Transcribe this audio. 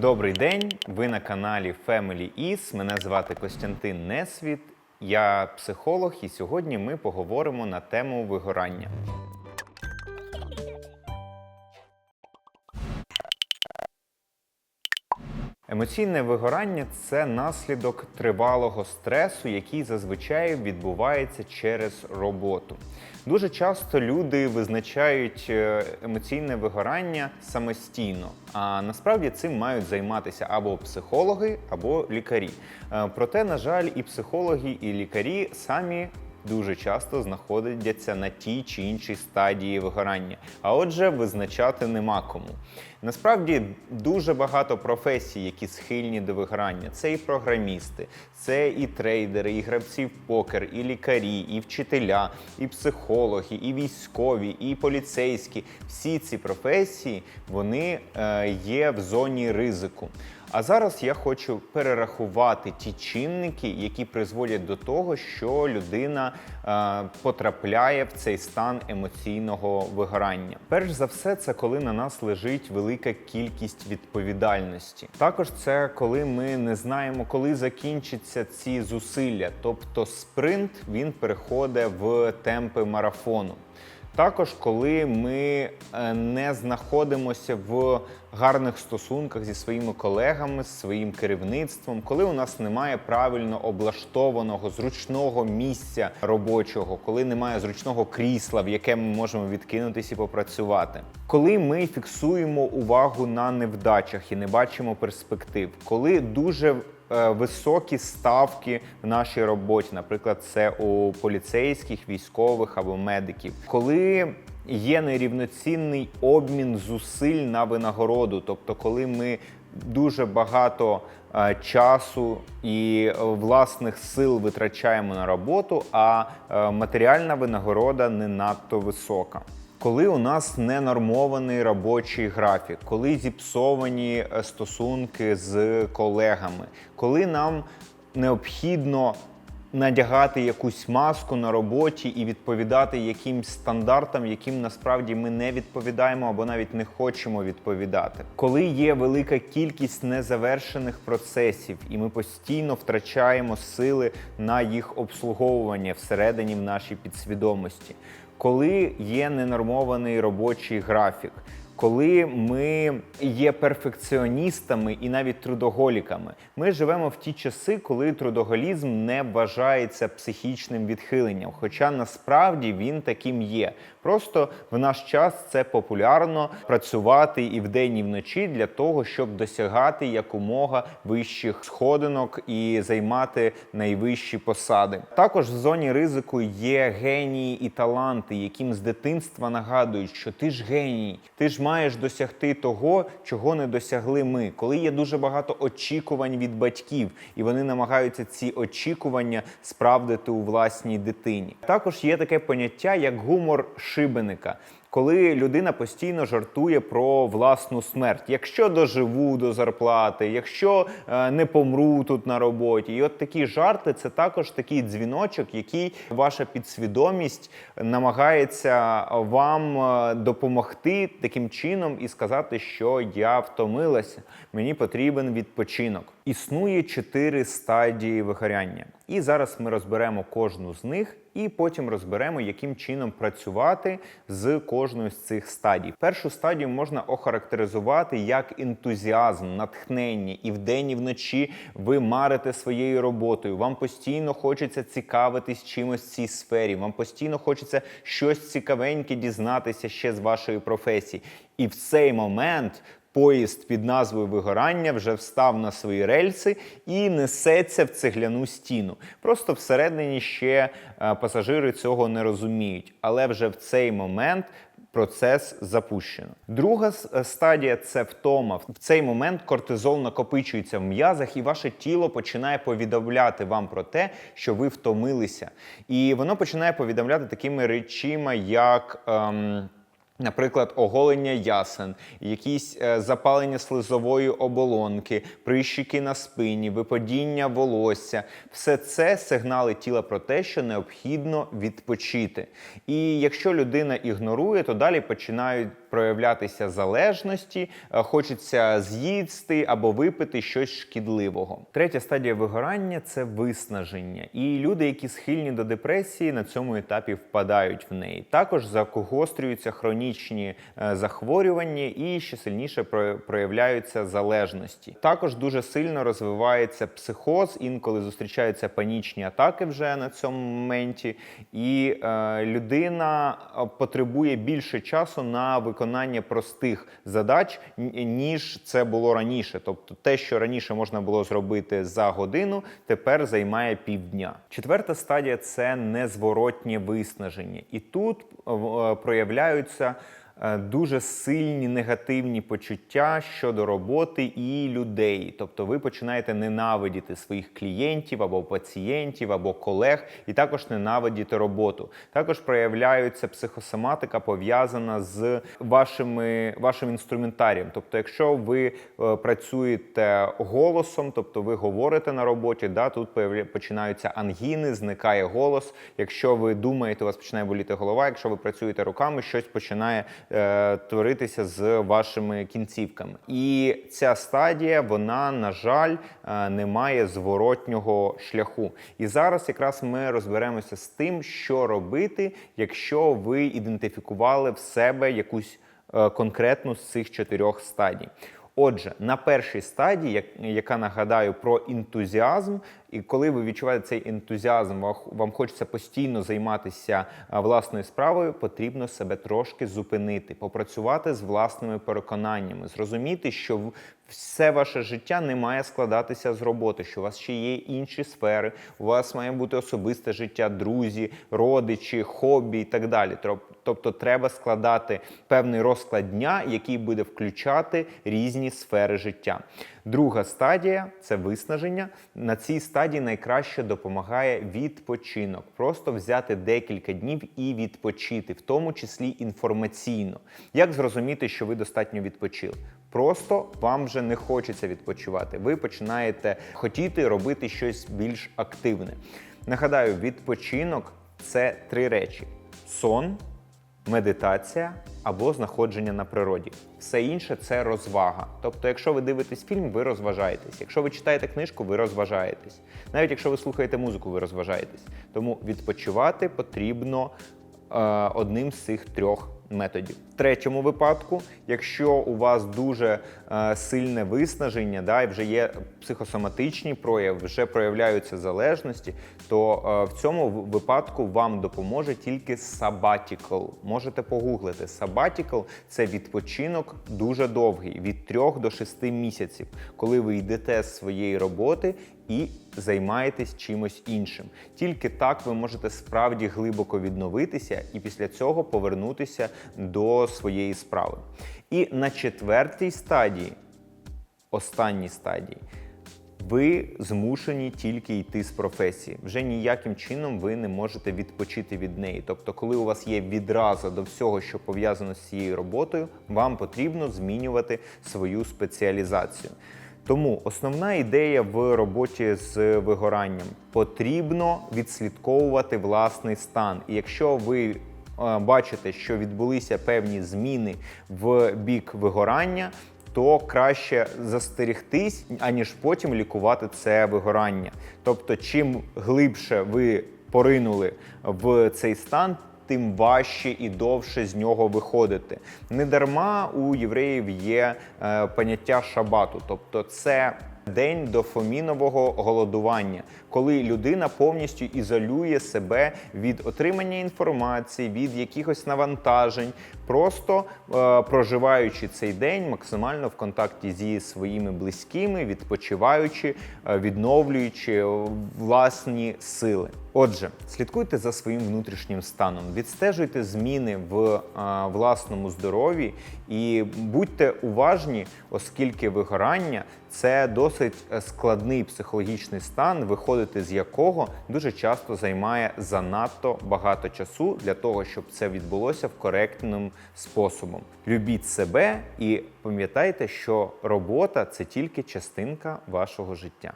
Добрий день, ви на каналі Family Is. Мене звати Костянтин Несвіт. Я психолог, і сьогодні ми поговоримо на тему вигорання. Емоційне вигорання це наслідок тривалого стресу, який зазвичай відбувається через роботу. Дуже часто люди визначають е, емоційне вигорання самостійно, а насправді цим мають займатися або психологи, або лікарі. Е, Проте, на жаль, і психологи, і лікарі самі дуже часто знаходяться на тій чи іншій стадії вигорання. А отже, визначати нема кому. Насправді дуже багато професій, які схильні до вигорання. Це і програмісти, це і трейдери, і гравці в покер, і лікарі, і вчителя, і психологи, і військові, і поліцейські. Всі ці професії вони е, є в зоні ризику. А зараз я хочу перерахувати ті чинники, які призводять до того, що людина е, потрапляє в цей стан емоційного вигорання. Перш за все, це коли на нас лежить велика кількість відповідальності. Також це коли ми не знаємо, коли закінчаться ці зусилля. Тобто спринт він переходить в темпи марафону. Також, коли ми е, не знаходимося в гарних стосунках зі своїми колегами, з своїм керівництвом, коли у нас немає правильно облаштованого зручного місця робочого, коли немає зручного крісла, в яке ми можемо відкинутися і попрацювати, коли ми фіксуємо увагу на невдачах і не бачимо перспектив, коли дуже високі ставки в нашій роботі, наприклад, це у поліцейських, військових або медиків, коли є нерівноцінний обмін зусиль на винагороду, тобто, коли ми дуже багато е, часу і е, власних сил витрачаємо на роботу, а е, матеріальна винагорода не надто висока. Коли у нас ненормований робочий графік, коли зіпсовані е, стосунки з колегами, коли нам необхідно надягати якусь маску на роботі і відповідати якимсь стандартам, яким насправді ми не відповідаємо або навіть не хочемо відповідати. Коли є велика кількість незавершених процесів, і ми постійно втрачаємо сили на їх обслуговування всередині в нашій підсвідомості, коли є ненормований робочий графік. Коли ми є перфекціоністами і навіть трудоголіками, ми живемо в ті часи, коли трудоголізм не вважається психічним відхиленням, хоча насправді він таким є. Просто в наш час це популярно працювати і вдень, і вночі для того, щоб досягати якомога вищих сходинок і займати найвищі посади. Також в зоні ризику є генії і таланти, яким з дитинства нагадують, що ти ж геній, ти ж маєш досягти того, чого не досягли ми. Коли є дуже багато очікувань від батьків, і вони намагаються ці очікування справдити у власній дитині. Також є таке поняття, як гумор шибеника. Коли людина постійно жартує про власну смерть, якщо доживу до зарплати, якщо е, не помру тут на роботі, і от такі жарти це також такий дзвіночок, який ваша підсвідомість намагається вам е, допомогти таким чином і сказати, що я втомилася, мені потрібен відпочинок. Існує чотири стадії вигоряння, і зараз ми розберемо кожну з них, і потім розберемо, яким чином працювати з кожною з цих стадій. Першу стадію можна охарактеризувати як ентузіазм, натхнення, і вдень, і вночі ви марите своєю роботою. Вам постійно хочеться цікавитись чимось в цій сфері. Вам постійно хочеться щось цікавеньке дізнатися ще з вашої професії. І в цей момент поїзд під назвою Вигорання вже встав на свої рельси і несеться в цегляну стіну. Просто всередині ще е, пасажири цього не розуміють, але вже в цей момент. Процес запущено. Друга е, стадія це втома. В цей момент кортизол накопичується в м'язах, і ваше тіло починає повідомляти вам про те, що ви втомилися. І воно починає повідомляти такими речима, як. Ем, Наприклад, оголення ясен, якісь е, запалення слизової оболонки, прищики на спині, випадіння волосся все це сигнали тіла про те, що необхідно відпочити. І якщо людина ігнорує, то далі починають проявлятися залежності, е, хочеться з'їсти або випити щось шкідливого. Третя стадія вигорання це виснаження. І люди, які схильні до депресії, на цьому етапі впадають в неї. Також загострюються хронічні е, захворювання і ще сильніше про- проявляються залежності. Також дуже сильно розвивається психоз, інколи зустрічаються панічні атаки вже на цьому моменті, і е, людина е, потребує більше часу на виконання простих задач, ніж це було раніше. Тобто, те, що раніше можна було зробити за годину, тепер займає півдня. Четверта стадія це незворотнє виснаження, і тут е, проявляються дуже сильні негативні почуття щодо роботи і людей. Тобто ви починаєте ненавидіти своїх клієнтів або пацієнтів, або колег, і також ненавидіти роботу. Також проявляється психосоматика, пов'язана з вашими, вашим інструментарієм. Тобто, якщо ви е, працюєте голосом, тобто ви говорите на роботі, да, тут починаються ангіни, зникає голос. Якщо ви думаєте, у вас починає боліти голова. Якщо ви працюєте руками, щось починає е, творитися з вашими кінцівками. І ця стадія, вона, на жаль, е, не має зворотнього шляху. І зараз якраз ми розберемося з тим, що робити, якщо ви ідентифікували в себе якусь е, конкретну з цих чотирьох стадій. Отже, на першій стадії, як- яка нагадаю про ентузіазм, і коли ви відчуваєте цей ентузіазм, вам хочеться постійно займатися власною справою, потрібно себе трошки зупинити, попрацювати з власними переконаннями, зрозуміти, що все ваше життя не має складатися з роботи, що у вас ще є інші сфери, у вас має бути особисте життя, друзі, родичі, хобі і так далі. Тобто треба складати певний розклад дня, який буде включати різні сфери життя. Друга стадія це виснаження. На цій стадії найкраще допомагає відпочинок. Просто взяти декілька днів і відпочити, в тому числі інформаційно. Як зрозуміти, що ви достатньо відпочили? Просто вам вже не хочеться відпочивати. Ви починаєте хотіти робити щось більш активне. Нагадаю, відпочинок це три речі: сон, медитація або знаходження на природі. Все інше це розвага. Тобто, якщо ви дивитесь фільм, ви розважаєтесь. Якщо ви читаєте книжку, ви розважаєтесь. Навіть якщо ви слухаєте музику, ви розважаєтесь. Тому відпочивати потрібно е, одним з цих трьох методів. В третьому випадку, якщо у вас дуже е, сильне виснаження, да, і вже є психосоматичні прояви, вже проявляються залежності, то е, в цьому випадку вам допоможе тільки sabbatical. Можете погуглити. Sabbatical – це відпочинок дуже довгий, від 3 до 6 місяців, коли ви йдете з своєї роботи і займаєтесь чимось іншим. Тільки так ви можете справді глибоко відновитися і після цього повернутися до своєї справи. І на четвертій стадії, останній стадії, ви змушені тільки йти з професії. Вже ніяким чином ви не можете відпочити від неї. Тобто, коли у вас є відраза до всього, що пов'язано з цією роботою, вам потрібно змінювати свою спеціалізацію. Тому основна ідея в роботі з вигоранням потрібно відслідковувати власний стан. І якщо ви е, бачите, що відбулися певні зміни в бік вигорання, то краще застерігтись, аніж потім лікувати це вигорання. Тобто, чим глибше ви поринули в цей стан, тим важче і довше з нього виходити. Недарма у євреїв є е, поняття шабату, тобто це день дофамінового голодування, коли людина повністю ізолює себе від отримання інформації, від якихось навантажень, просто е, проживаючи цей день максимально в контакті зі своїми близькими, відпочиваючи, е, відновлюючи е, власні сили. Отже, слідкуйте за своїм внутрішнім станом, відстежуйте зміни в е, власному здоров'ї і будьте уважні, оскільки вигорання це досить е, складний психологічний стан, виходити з якого дуже часто займає занадто багато часу для того, щоб це відбулося в коректним способом. Любіть себе і пам'ятайте, що робота це тільки частинка вашого життя.